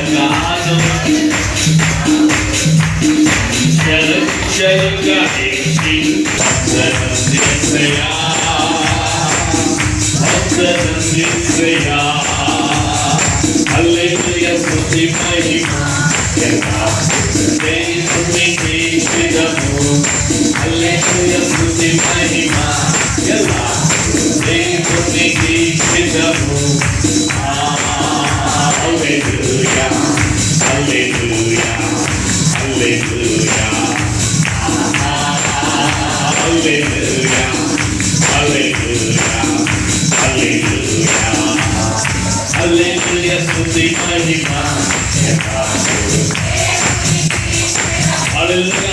Granado Çalınca eksin Sözün seyahat Haftanın bir seyahat Hallelujah, Sotimahim Yakarsın Beni Hallelujah.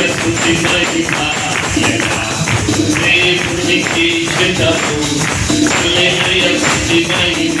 చేసుకుంటే మహిమ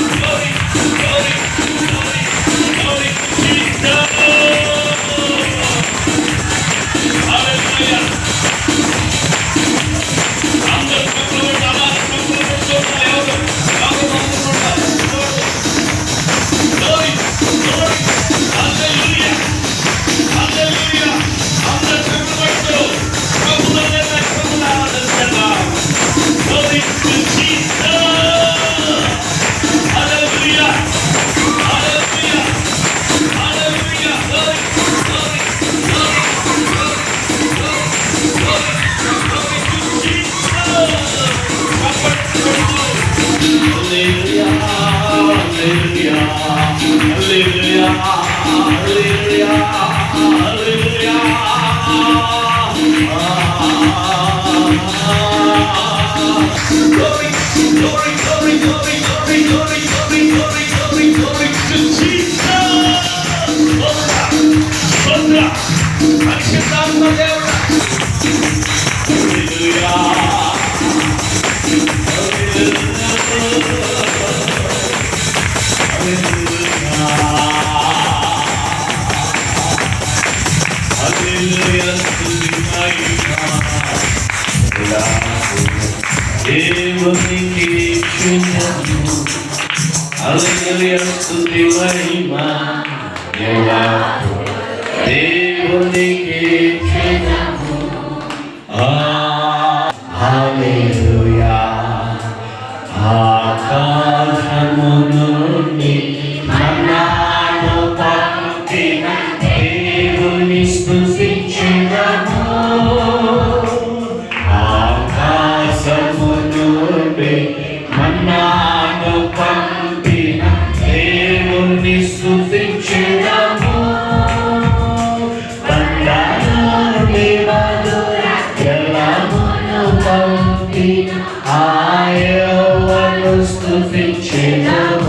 Glory Yeah. Aleluia, tudo vai rimar. Deus, Pai, eu amo, tu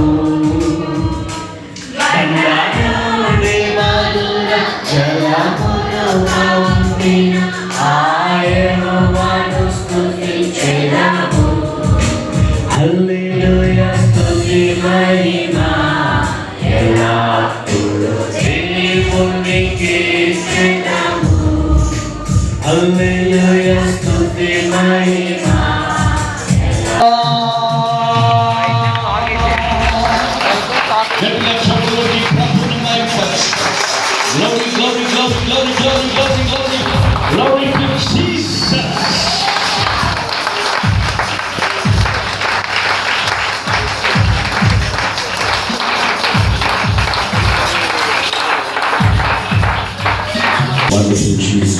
passado esses dias.